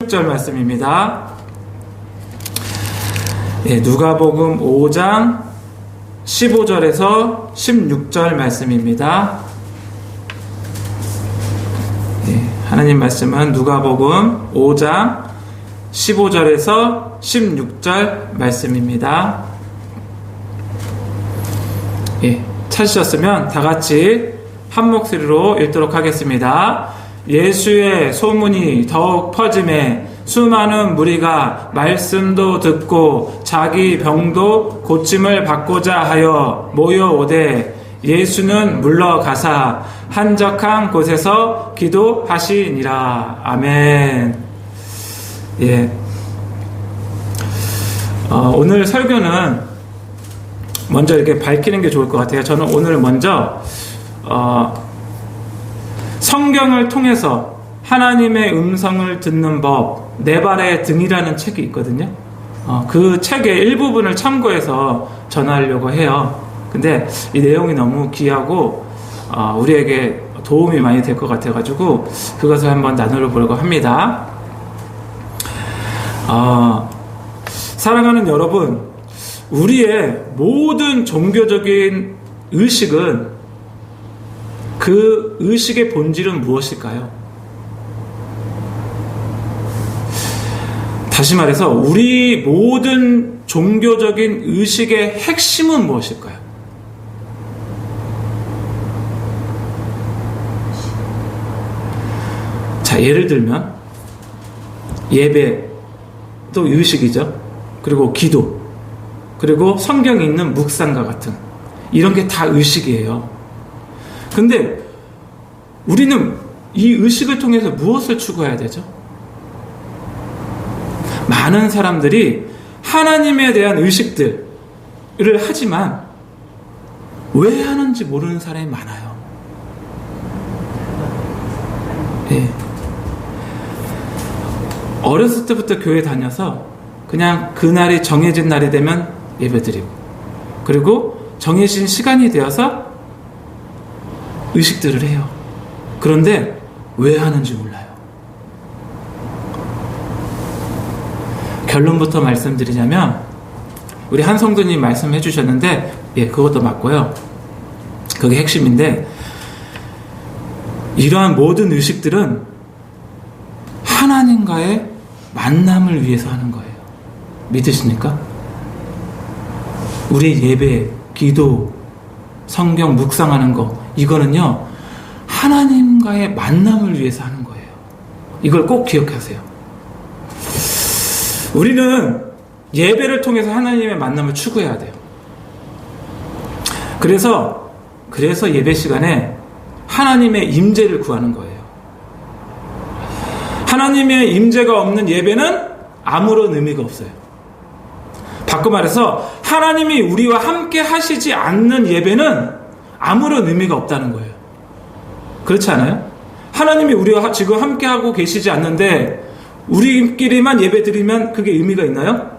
16절 말씀입니다. 예, 누가복음 5장 15절에서 16절 말씀입니다. 예, 하나님 말씀은 누가복음 5장 15절에서 16절 말씀입니다. 예, 찾으셨으면 다 같이 한 목소리로 읽도록 하겠습니다. 예수의 소문이 더욱 퍼짐에 수많은 무리가 말씀도 듣고 자기 병도 고침을 받고자 하여 모여오되 예수는 물러가사 한적한 곳에서 기도하시니라. 아멘. 예. 어, 오늘 설교는 먼저 이렇게 밝히는 게 좋을 것 같아요. 저는 오늘 먼저 어, 성경을 통해서 하나님의 음성을 듣는 법, 내 발의 등이라는 책이 있거든요. 어, 그 책의 일부분을 참고해서 전하려고 해요. 근데 이 내용이 너무 귀하고 어, 우리에게 도움이 많이 될 것 같아가지고 그것을 한번 나누려 보려고 합니다. 어, 사랑하는 여러분, 우리의 모든 종교적인 의식은 그 의식의 본질은 무엇일까요? 다시 말해서 우리 모든 종교적인 의식의 핵심은 무엇일까요? 자, 예를 들면 예배도 의식이죠. 그리고 기도, 그리고 성경에 있는 묵상과 같은 이런 게 다 의식이에요. 근데 우리는 이 의식을 통해서 무엇을 추구해야 되죠? 많은 사람들이 하나님에 대한 의식들을 하지만 왜 하는지 모르는 사람이 많아요. 예. 어렸을 때부터 교회 다녀서 그냥 그날이 정해진 날이 되면 예배 드리고 그리고 정해진 시간이 되어서 의식들을 해요. 그런데 왜 하는지 몰라요. 결론부터 말씀드리자면 우리 한 성도님 말씀해 주셨는데 예, 그것도 맞고요. 그게 핵심인데 이러한 모든 의식들은 하나님과의 만남을 위해서 하는 거예요. 믿으십니까? 우리 예배, 기도, 성경 묵상하는 거 이거는요 하나님과의 만남을 위해서 하는 거예요. 이걸 꼭 기억하세요. 우리는 예배를 통해서 하나님의 만남을 추구해야 돼요. 그래서 그래서 예배 시간에 하나님의 임재를 구하는 거예요. 하나님의 임재가 없는 예배는 아무런 의미가 없어요. 바꿔 말해서 하나님이 우리와 함께 하시지 않는 예배는 아무런 의미가 없다는 거예요. 그렇지 않아요? 하나님이 우리와 지금 함께하고 계시지 않는데 우리끼리만 예배 드리면 그게 의미가 있나요?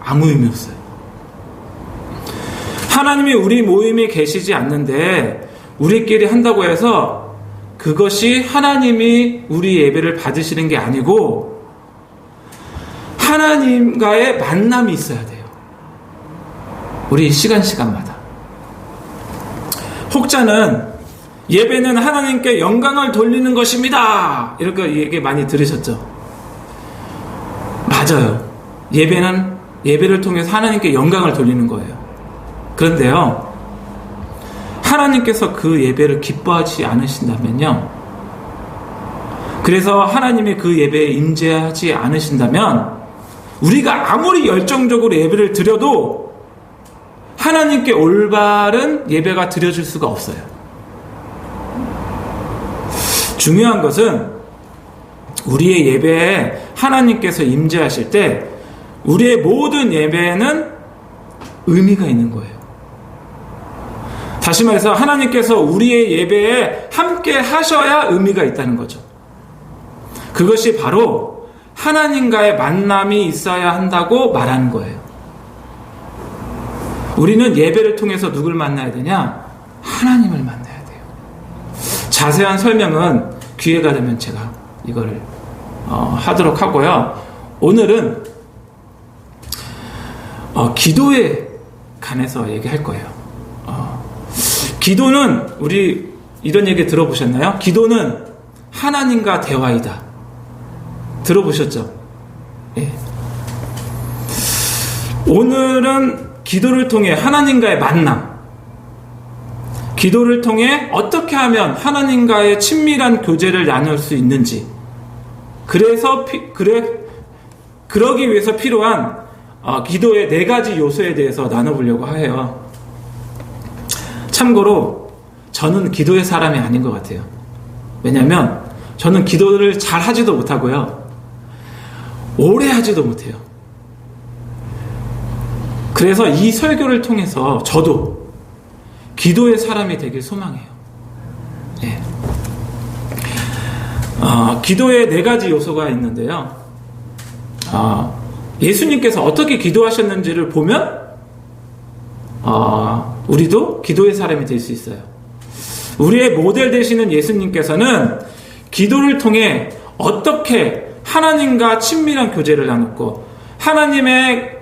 아무 의미 없어요. 하나님이 우리 모임에 계시지 않는데 우리끼리 한다고 해서 그것이 하나님이 우리 예배를 받으시는 게 아니고 하나님과의 만남이 있어야 돼요. 우리 시간 시간마다. 혹자는 예배는 하나님께 영광을 돌리는 것입니다. 이렇게 얘기 많이 들으셨죠? 맞아요. 예배는 예배를 통해서 하나님께 영광을 돌리는 거예요. 그런데요, 하나님께서 그 예배를 기뻐하지 않으신다면요, 그래서 하나님이 그 예배에 임재하지 않으신다면, 우리가 아무리 열정적으로 예배를 드려도 하나님께 올바른 예배가 드려질 수가 없어요. 중요한 것은 우리의 예배에 하나님께서 임재하실 때 우리의 모든 예배는 의미가 있는 거예요. 다시 말해서 하나님께서 우리의 예배에 함께 하셔야 의미가 있다는 거죠. 그것이 바로 하나님과의 만남이 있어야 한다고 말하는 거예요. 우리는 예배를 통해서 누굴 만나야 되냐? 하나님을 만나야 돼요. 자세한 설명은 기회가 되면 제가 이거를 어, 하도록 하고요. 오늘은 어, 기도에 관해서 얘기할 거예요. 어, 기도는 우리 이런 얘기 들어보셨나요? 기도는 하나님과 대화이다. 들어보셨죠? 예. 오늘은 기도를 통해 하나님과의 만남, 기도를 통해 어떻게 하면 하나님과의 친밀한 교제를 나눌 수 있는지, 그래서 피, 그래 그러기 위해서 필요한 어, 기도의 네 가지 요소에 대해서 나눠보려고 해요. 참고로 저는 기도의 사람이 아닌 것 같아요. 왜냐하면 저는 기도를 잘 하지도 못하고요. 오래 하지도 못해요. 그래서 이 설교를 통해서 저도 기도의 사람이 되길 소망해요. 예. 어, 기도의 네 가지 요소가 있는데요. 어, 예수님께서 어떻게 기도하셨는지를 보면 어, 우리도 기도의 사람이 될 수 있어요. 우리의 모델 되시는 예수님께서는 기도를 통해 어떻게 하나님과 친밀한 교제를 나눴고 하나님의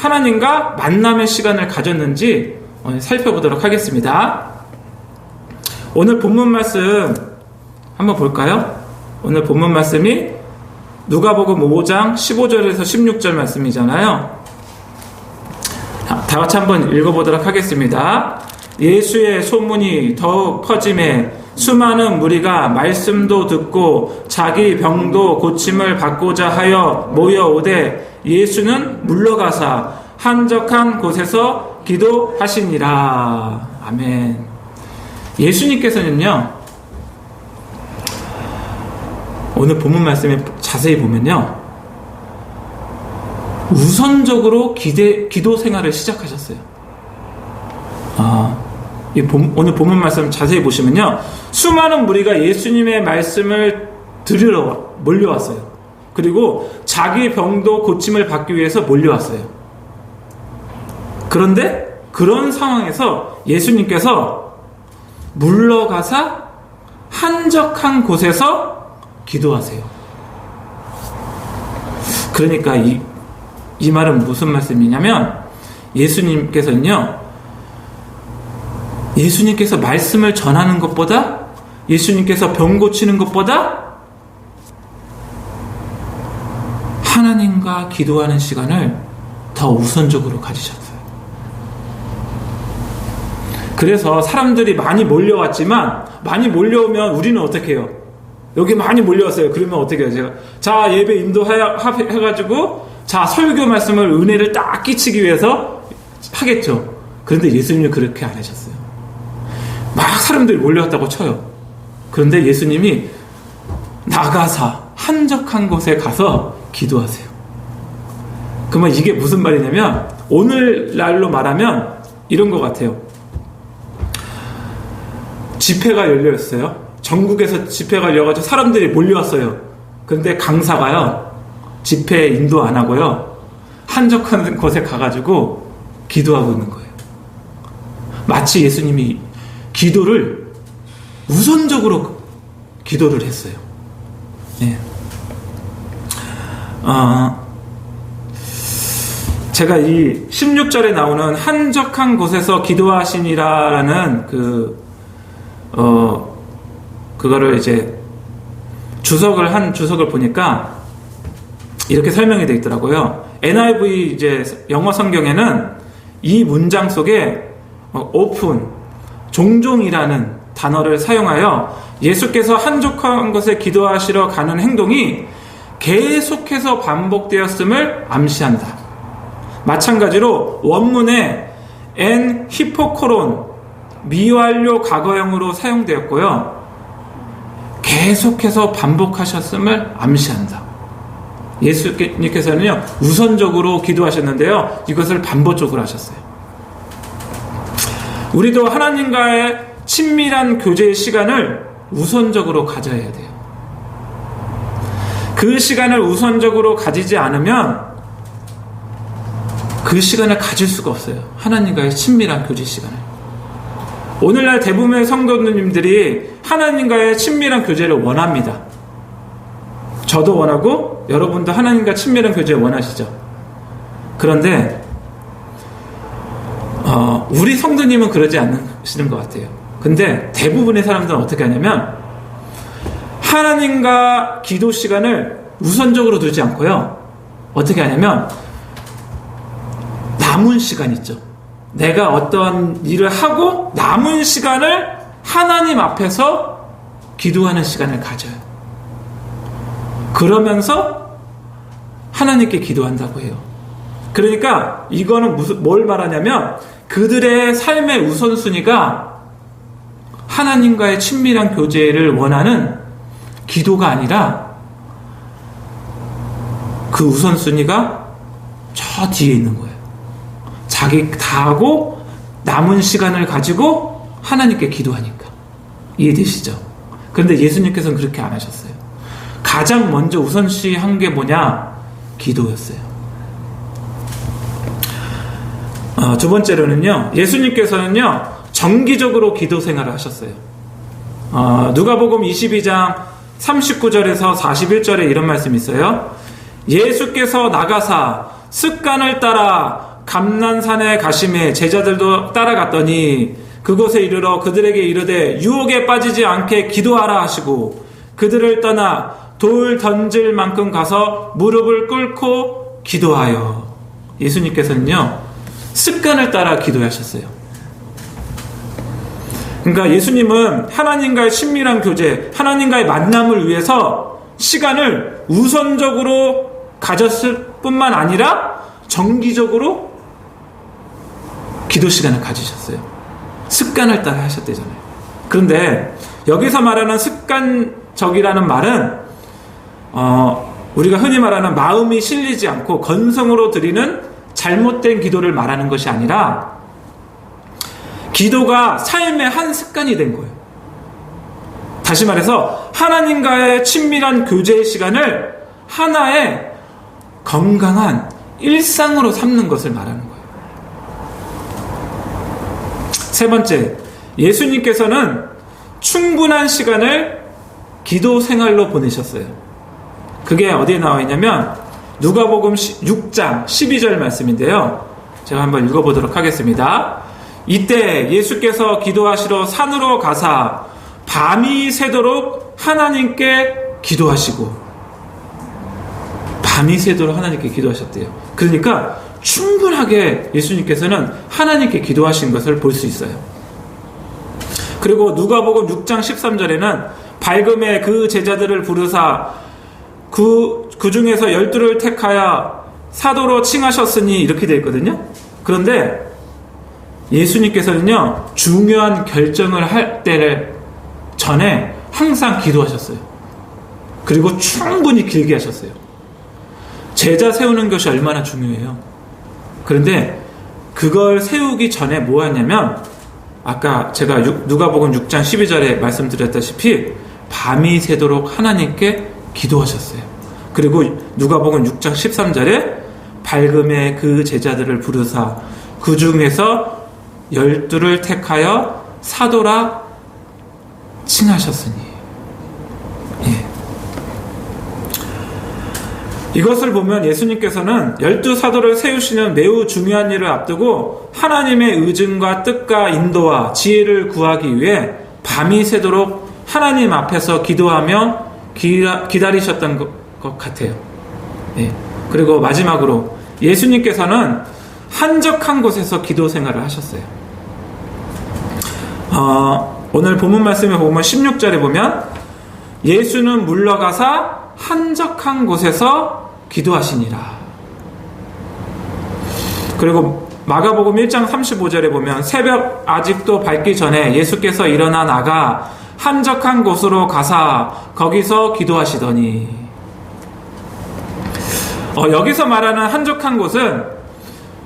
하나님과 만남의 시간을 가졌는지 살펴보도록 하겠습니다. 오늘 본문 말씀 한번 볼까요? 오늘 본문 말씀이 누가복음 5장 15절에서 16절 말씀이잖아요. 다 같이 한번 읽어보도록 하겠습니다. 예수의 소문이 더욱 퍼짐에 수많은 무리가 말씀도 듣고 자기 병도 고침을 받고자 하여 모여오되 예수는 물러가사 한적한 곳에서 기도하시니라. 아멘. 예수님께서는요, 오늘 본문 말씀에 자세히 보면요, 우선적으로 기대, 기도 생활을 시작하셨어요. 아, 이 본, 오늘 본문 말씀 자세히 보시면요, 수많은 무리가 예수님의 말씀을 들으러 몰려왔어요. 그리고 자기 병도 고침을 받기 위해서 몰려왔어요. 그런데 그런 상황에서 예수님께서 물러가사 한적한 곳에서 기도하세요. 그러니까 이, 이 말은 무슨 말씀이냐면 예수님께서는요, 예수님께서 말씀을 전하는 것보다 예수님께서 병 고치는 것보다 하나님과 기도하는 시간을 더 우선적으로 가지셨어요. 그래서 사람들이 많이 몰려왔지만 많이 몰려오면 우리는 어떻게 해요? 여기 많이 몰려왔어요. 그러면 어떻게 해요? 제가 자 예배 인도해가지고 자 설교 말씀을 은혜를 딱 끼치기 위해서 하겠죠. 그런데 예수님은 그렇게 안 하셨어요. 막 사람들이 몰려왔다고 쳐요. 그런데 예수님이 나가사 한적한 곳에 가서 기도하세요. 그러면 이게 무슨 말이냐면 오늘날로 말하면 이런 것 같아요. 집회가 열려 있어요. 전국에서 집회가 열려가지고 사람들이 몰려왔어요. 근데 강사가요 집회 인도 안 하고요 한적한 곳에 가가지고 기도하고 있는 거예요. 마치 예수님이 기도를 우선적으로 기도를 했어요. 네. 어, 제가 이 16절에 나오는 한적한 곳에서 기도하시니라라는 그, 어, 그거를 이제 주석을 한 주석을 보니까 이렇게 설명이 되어 있더라고요. NIV 이제 영어 성경에는 이 문장 속에 오픈, 종종이라는 단어를 사용하여 예수께서 한적한 곳에 기도하시러 가는 행동이 계속해서 반복되었음을 암시한다. 마찬가지로 원문에 엔 히포코론 미완료 과거형으로 사용되었고요. 계속해서 반복하셨음을 암시한다. 예수님께서는요, 우선적으로 기도하셨는데요, 이것을 반복적으로 하셨어요. 우리도 하나님과의 친밀한 교제의 시간을 우선적으로 가져야 돼요. 그 시간을 우선적으로 가지지 않으면 그 시간을 가질 수가 없어요. 하나님과의 친밀한 교제 시간을. 오늘날 대부분의 성도님들이 하나님과의 친밀한 교제를 원합니다. 저도 원하고 여러분도 하나님과 친밀한 교제 원하시죠. 그런데 어, 우리 성도님은 그러지 않으시는 것 같아요. 근데 대부분의 사람들은 어떻게 하냐면 하나님과 기도 시간을 우선적으로 두지 않고요. 어떻게 하냐면 남은 시간 있죠. 내가 어떤 일을 하고 남은 시간을 하나님 앞에서 기도하는 시간을 가져요. 그러면서 하나님께 기도한다고 해요. 그러니까 이거는 무슨 뭘 말하냐면 그들의 삶의 우선순위가 하나님과의 친밀한 교제를 원하는 기도가 아니라 그 우선순위가 저 뒤에 있는 거예요. 자기 다 하고 남은 시간을 가지고 하나님께 기도하니까. 이해되시죠? 그런데 예수님께서는 그렇게 안 하셨어요. 가장 먼저 우선시 한 게 뭐냐? 기도였어요. 어, 두 번째로는요, 예수님께서는요, 정기적으로 기도 생활을 하셨어요. 어, 누가복음 22장 39절에서 41절에 이런 말씀이 있어요. 예수께서 나가사 습관을 따라 감난산에 가심에 제자들도 따라갔더니 그곳에 이르러 그들에게 이르되 유혹에 빠지지 않게 기도하라 하시고 그들을 떠나 돌 던질 만큼 가서 무릎을 꿇고 기도하여 예수님께서는요 습관을 따라 기도하셨어요. 그러니까 예수님은 하나님과의 친밀한 교제, 하나님과의 만남을 위해서 시간을 우선적으로 가졌을 뿐만 아니라 정기적으로 기도 시간을 가지셨어요. 습관을 따라 하셨대잖아요. 그런데 여기서 말하는 습관적이라는 말은 어, 우리가 흔히 말하는 마음이 실리지 않고 건성으로 드리는 잘못된 기도를 말하는 것이 아니라 기도가 삶의 한 습관이 된 거예요. 다시 말해서 하나님과의 친밀한 교제의 시간을 하나의 건강한 일상으로 삼는 것을 말하는 거예요. 세 번째, 예수님께서는 충분한 시간을 기도 생활로 보내셨어요. 그게 어디에 나와 있냐면 누가복음 6장 12절 말씀인데요. 제가 한번 읽어보도록 하겠습니다. 이때 예수께서 기도하시러 산으로 가사 밤이 새도록 하나님께 기도하시고 밤이 새도록 하나님께 기도하셨대요. 그러니까 충분하게 예수님께서는 하나님께 기도하신 것을 볼 수 있어요. 그리고 누가복음 6장 13절에는 밝음에 그 제자들을 부르사 그, 그 중에서 열두를 택하여 사도로 칭하셨으니 이렇게 되어 있거든요. 그런데 예수님께서는요, 중요한 결정을 할 때를 전에 항상 기도하셨어요. 그리고 충분히 길게 하셨어요. 제자 세우는 것이 얼마나 중요해요. 그런데 그걸 세우기 전에 뭐 하냐면 아까 제가 누가복음 6장 12절에 말씀드렸다시피 밤이 새도록 하나님께 기도하셨어요. 그리고 누가복음 6장 13절에 밝음에 그 제자들을 부르사 그 중에서 열두를 택하여 사도라 칭하셨으니 이것을 보면 예수님께서는 열두 사도를 세우시는 매우 중요한 일을 앞두고 하나님의 의증과 뜻과 인도와 지혜를 구하기 위해 밤이 새도록 하나님 앞에서 기도하며 기다리셨던 것 같아요. 예. 그리고 마지막으로 예수님께서는 한적한 곳에서 기도 생활을 하셨어요. 어, 오늘 본문 말씀에 보면 16절에 보면 예수는 물러가사 한적한 곳에서 기도하시니라. 그리고 마가복음 1장 35절에 보면 새벽 아직도 밝기 전에 예수께서 일어나 나가 한적한 곳으로 가사 거기서 기도하시더니 어, 여기서 말하는 한적한 곳은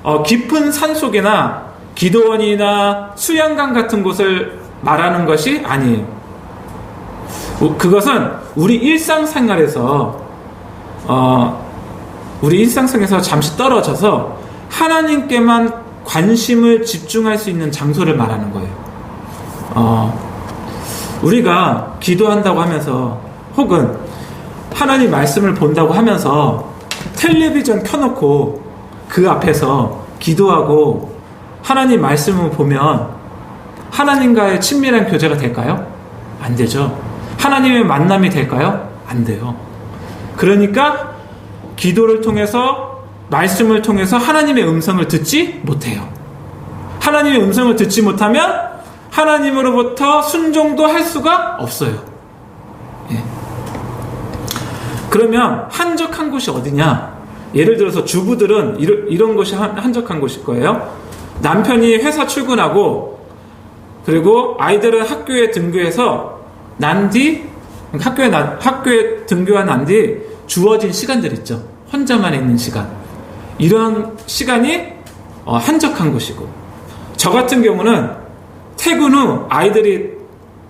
어, 깊은 산 속이나 기도원이나 수양강 같은 곳을 말하는 것이 아니에요. 그것은 우리 일상생활에서 어, 우리 일상생활에서 잠시 떨어져서 하나님께만 관심을 집중할 수 있는 장소를 말하는 거예요. 어, 우리가 기도한다고 하면서 혹은 하나님 말씀을 본다고 하면서 텔레비전 켜놓고 그 앞에서 기도하고 하나님 말씀을 보면 하나님과의 친밀한 교제가 될까요? 안 되죠. 하나님의 만남이 될까요? 안 돼요. 그러니까 기도를 통해서 말씀을 통해서 하나님의 음성을 듣지 못해요. 하나님의 음성을 듣지 못하면 하나님으로부터 순종도 할 수가 없어요. 예. 그러면 한적한 곳이 어디냐? 예를 들어서 주부들은 이런, 이런 한, 한적한 곳일 거예요. 남편이 회사 출근하고 그리고 아이들은 학교에 등교해서 난 뒤 학교에 나, 학교에 등교한 난 뒤 주어진 시간들 있죠. 혼자만 있는 시간. 이런 시간이 어, 한적한 곳이고 저 같은 경우는 퇴근 후 아이들이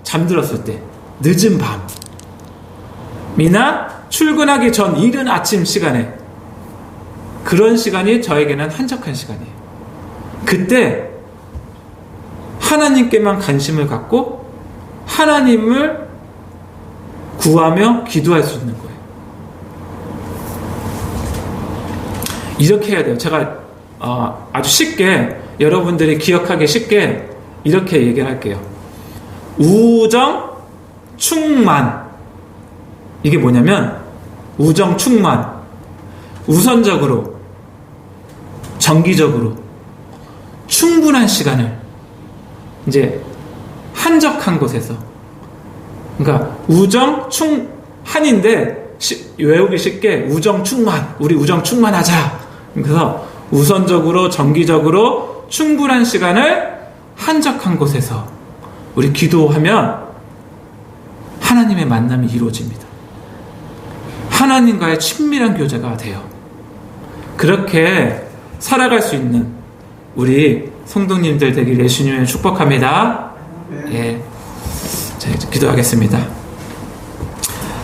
잠들었을 때 늦은 밤이나 출근하기 전 이른 아침 시간에 그런 시간이 저에게는 한적한 시간이에요. 그때 하나님께만 관심을 갖고 하나님을 구하며 기도할 수 있는 거예요. 이렇게 해야 돼요. 제가 어, 아주 쉽게 여러분들이 기억하기 쉽게 이렇게 얘기를 할게요. 우정 충만 이게 뭐냐면 우정 충만 우선적으로 정기적으로 충분한 시간을 이제 한적한 곳에서 그러니까 우정 충 한인데 시- 외우기 쉽게 우정 충만 우리 우정 충만하자 그래서 우선적으로 정기적으로 충분한 시간을 한적한 곳에서 우리 기도하면 하나님의 만남이 이루어집니다. 하나님과의 친밀한 교제가 돼요. 그렇게 살아갈 수 있는 우리 성도님들 되길 예수님을 축복합니다. 예. 자, 기도하겠습니다.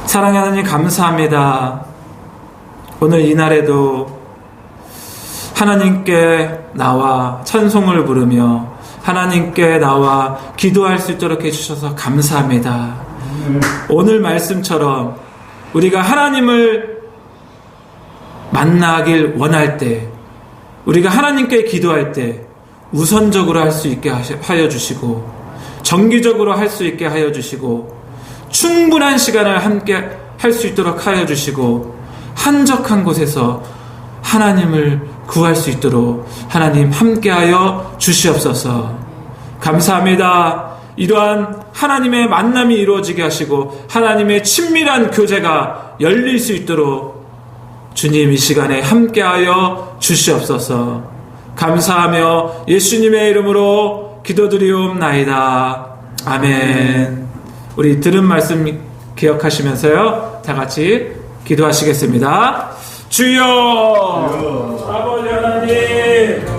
사랑하는 하나님 감사합니다. 오늘 이날에도 하나님께 나와 찬송을 부르며 하나님께 나와 기도할 수 있도록 해주셔서 감사합니다. 오늘 말씀처럼 우리가 하나님을 만나길 원할 때, 우리가 하나님께 기도할 때 우선적으로 할 수 있게 하여 주시고, 정기적으로 할 수 있게 하여 주시고, 충분한 시간을 함께 할 수 있도록 하여 주시고, 한적한 곳에서 하나님을 구할 수 있도록 하나님 함께하여 주시옵소서. 감사합니다. 이러한 하나님의 만남이 이루어지게 하시고 하나님의 친밀한 교제가 열릴 수 있도록 주님 이 시간에 함께하여 주시옵소서. 감사하며 예수님의 이름으로 기도드리옵나이다. 아멘. 우리 들은 말씀 기억하시면서요. 다 같이 기도하시겠습니다. 주여! 아버지 하나님